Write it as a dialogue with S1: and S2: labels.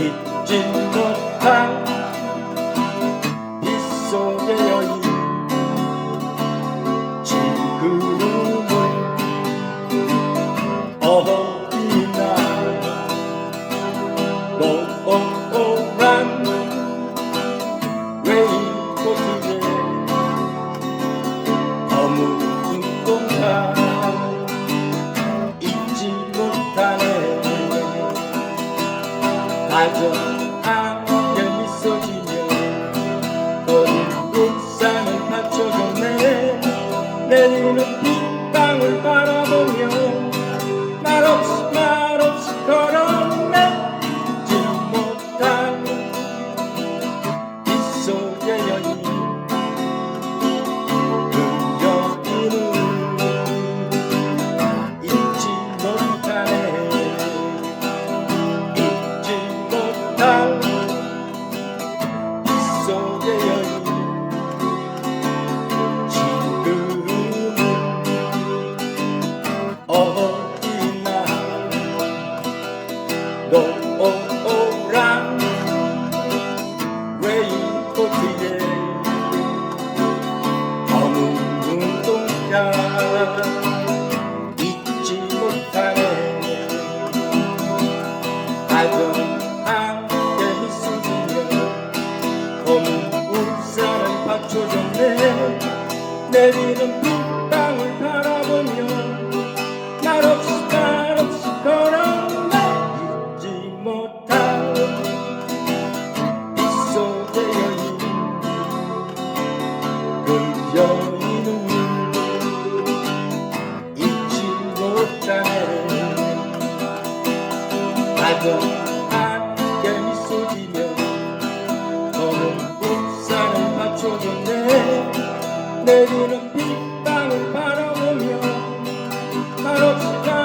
S1: hit in the tank. 다정하게 미소 지며 거린 울산을 받쳐줬네. 내리는 빗 노란 레인코트에 검은 눈동자 잊지 못하네. 다정하게 미소 지며 검은 울산을 받쳐줬네. 내리는 그 땅을 바라보며 한없이